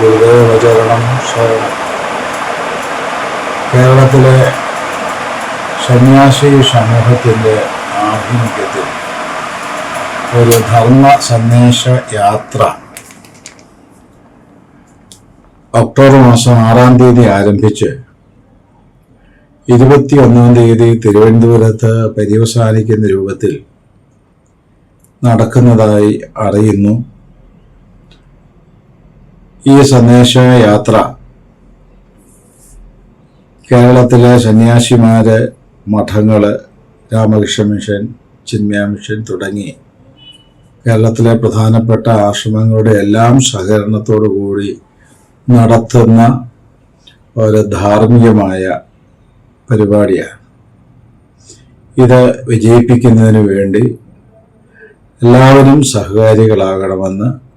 ഗുരുദേവചരണം ശരണം കേരളത്തിലെ സന്യാസി സമൂഹത്തിന്റെ ആഭിമുഖ്യത്തിൽ ഒരു ധർമ്മ സന്ദേശ യാത്ര. ഒക്ടോബർ മാസം ആറാം തീയതി ആരംഭിച്ച് ഇരുപത്തി ഒന്നാം തീയതി തിരുവനന്തപുരത്ത് പര്യവസാനിക്കുന്ന രൂപത്തിൽ നടക്കുന്നതായി അറിയുന്നു. ഈ സന്ദേശ യാത്ര. കേരളത്തിലെ സന്യാസിമാര് മഠങ്ങൾ രാമകൃഷ്ണ മിഷൻ ചിന്മയ മിഷൻ തുടങ്ങി. കേരളത്തിലെ പ്രധാനപ്പെട്ട ആശ്രമങ്ങളുടെ എല്ലാം സഹകരണത്തോടു കൂടി നടത്തുന്ന ഒരു ധാർമ്മികമായ പരിപാടിയാണ്. ഇത് വിജയിപ്പിക്കുന്നതിന് വേണ്ടി എല്ലാവരും സഹകാരികളാകണമെന്ന്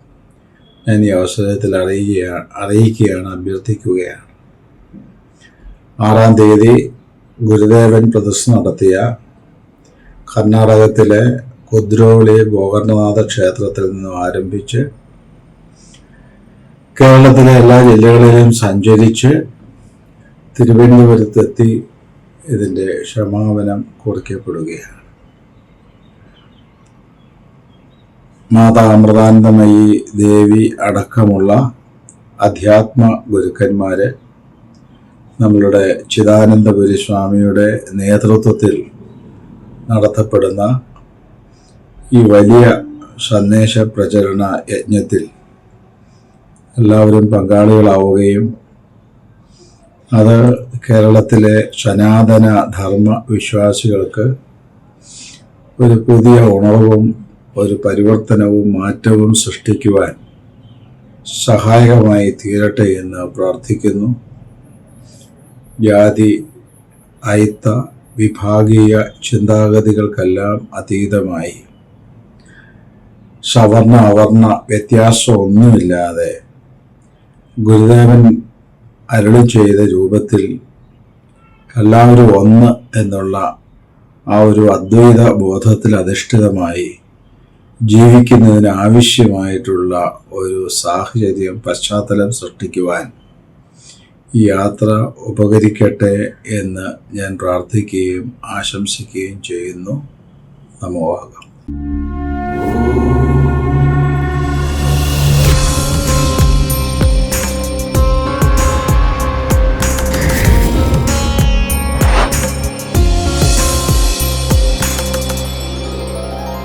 ഞാൻ ഈ അവസരത്തിൽ അറിയുകയാണ് അറിയിക്കുകയാണ് അഭ്യർത്ഥിക്കുകയാണ്. ആറാം തീയതി ഗുരുദേവൻ പ്രദർശനം നടത്തിയ കർണാടകത്തിലെ കുദ്രോളി ഗോകർണനാഥ ക്ഷേത്രത്തിൽ നിന്നും ആരംഭിച്ച് കേരളത്തിലെ എല്ലാ ജില്ലകളിലും സഞ്ചരിച്ച് തിരുവനന്തപുരത്തെത്തി ഇതിന്റെ ക്ഷമാപനം കുറിക്കപ്പെടുകയാണ്. മാതാ അമൃതാനന്ദമയി ദേവി അടക്കമുള്ള അധ്യാത്മ ഗുരുക്കന്മാർ നമ്മളുടെ ചിദാനന്ദപുരി സ്വാമിയുടെ നേതൃത്വത്തിൽ നടത്തപ്പെടുന്ന ഈ വലിയ സന്ദേശ പ്രചരണ യജ്ഞത്തിൽ എല്ലാവരും പങ്കാളികളാവുകയും അത് കേരളത്തിലെ സനാതന ധർമ്മ വിശ്വാസികൾക്ക് ഒരു പുതിയ ഉണർവും ഒരു പരിവർത്തനവും മാറ്റവും സൃഷ്ടിക്കുവാൻ സഹായകമായി തീരട്ടെ എന്ന് പ്രാർത്ഥിക്കുന്നു. ജാതി അയിത്ത വിഭാഗീയ ചിന്താഗതികൾക്കെല്ലാം അതീതമായി. സവർണ അവർണ വ്യത്യാസമൊന്നുമില്ലാതെ ഗുരുദേവൻ അരുളി ചെയ്ത രൂപത്തിൽ എല്ലാവരും ഒന്ന് എന്നുള്ള ആ ഒരു അദ്വൈത ബോധത്തിൽ അധിഷ്ഠിതമായി ജീവിക്കുന്നതിന് ആവശ്യമായിട്ടുള്ള ഒരു സാഹചര്യം പശ്ചാത്തലം സൃഷ്ടിക്കുവാൻ ഈ യാത്ര ഉപകരിക്കട്ടെ എന്ന് ഞാൻ പ്രാർത്ഥിക്കുകയും ആശംസിക്കുകയും ചെയ്യുന്നു. നമോഹകം